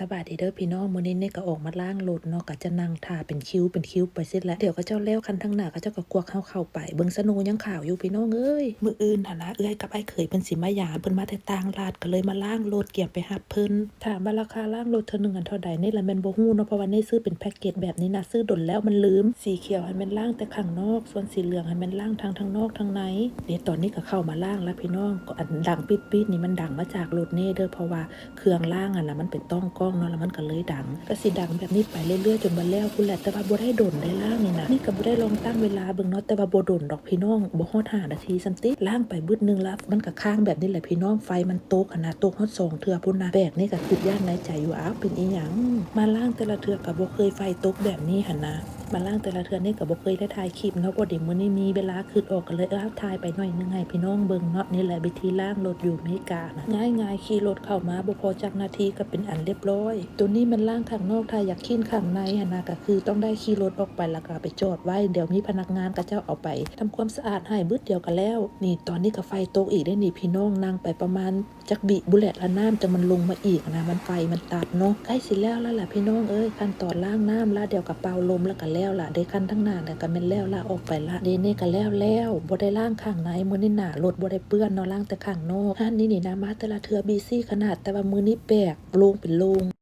สบายดีเด้อพี่น้องมื้อนี้เนี่ยก็ออกมาล้างรถเนาะก็จะนั่งท่าเป็นคิ้วเป็นคิ้วไปเสร็จแล้วเดี๋ยวก็เจ้าแล้วคันทั้งหน้าก็เจ้าก็กวักเข้าเข้าไปเบิ่งสนูยังข่าวอยู่พี่น้องเอ้ยมื้ออื่นหันะเอื้อยกับไอ้เขยเพิ่นสิมายาเพิ่นมาแต่ต่างลาดก็เลยมาล้างรถเกี่ยมไปหับเพิ่นถามว่าราคาล้างรถเท่านึงอันเท่าใดนี่ละแม่นบ่ฮู้เนาะเพราะว่านี่ซื้อเป็นแพ็กเกจแบบนี้นะซื้อดนแล้วมันลืมสีเขียวให้มันล้างแต่ข้างนอก ส่วนสีเหลืองให้มันล้างทางทางนอกทางในเดี๋ยวตอนนี้ก็เข้ามาล้างแล้วพี่น้องก็อันดังปิดๆนี่มันดังมาจากรถเน่เด้อเพราะว่าเครื่องล้างอะนะมันเป็นต้องก้องเนาะแล้วมันก็เลยดังก็สิดังแบบนี้ไปเรื่อยๆจนมาแล้วคุณแหละแต่ว่าบ่ได้โดนได้ล่างนี่นะนี่ก็บ่ได้ลองตั้งเวลาเบิ่งเนาะแต่ว่าบ่ดนดอกพี่น้องบ่ฮอด5นาทีซัมติล่างไปบึดนึงแล้วมันก็ค้างแบบนี้แหละพี่น้องไฟมันตกขนาดตกฮอดสองเทื่อพุ่นนะแบกนี่ก็คิดย่านในใจอยู่อ้าวเป็นอีหยังมาล่างแต่ละเทื่อก็บ่เคยไฟตกแบบนี้หั่นนะ มาล่างแต่ละเทือนนี่ก็บ่เคยได้ถ่ายคลิปเนาะบ่ได้มื้อนี้มีเวลาคืดออกก็เลยเออถ่ายไปหน่อยนึงให้พี่น้องเบิ่งเนาะนี่แหละวิธีล่างรถอยู่เมกานะง่ายๆขี่รถเข้ามาบ่พอจักนาทีก็เป็นอันเรียบร้อย ตัวนี้มันล่างข้างนอกถ้าอยากขี้นข้างในหนะก็คือต้องได้ขี่รถออกไปแล้วก็ไปจอดไว้เดี๋ยวมีพนักงานก็เจ้าเอาไปทำความสะอาดให้บึดเดียวกันแล้ว นี่ตอนนี้ก็ไฟตกอีกได้นี่พี่น้องนั่งไปประมาณ จักบีบุลเลตละน้ำจะมันลงมาอีกนะ มันไฟมันตัดเนาะใกล้สิแล้วแล้วล่ะพี่น้องเอ้ยขั้นตอนล่างน้ำละเดี๋ยวกับเป่าลมแล้วก็แล้วล่ะได้ขั้นทั้งหน้าเนี่ยก็เป็นแล้วละออกไปละเดนี่ก็แล้วแล้วบ่ได้ล่างข้างไหนมื้อนี่หนาลดบ่ได้เปื้อนเนาะล่างแต่ข้างนอกอันนี่นี่นะมาแต่ละเทือบีซี่ขนาดแต่ว่ามือนี่แปลกลงเป็นลง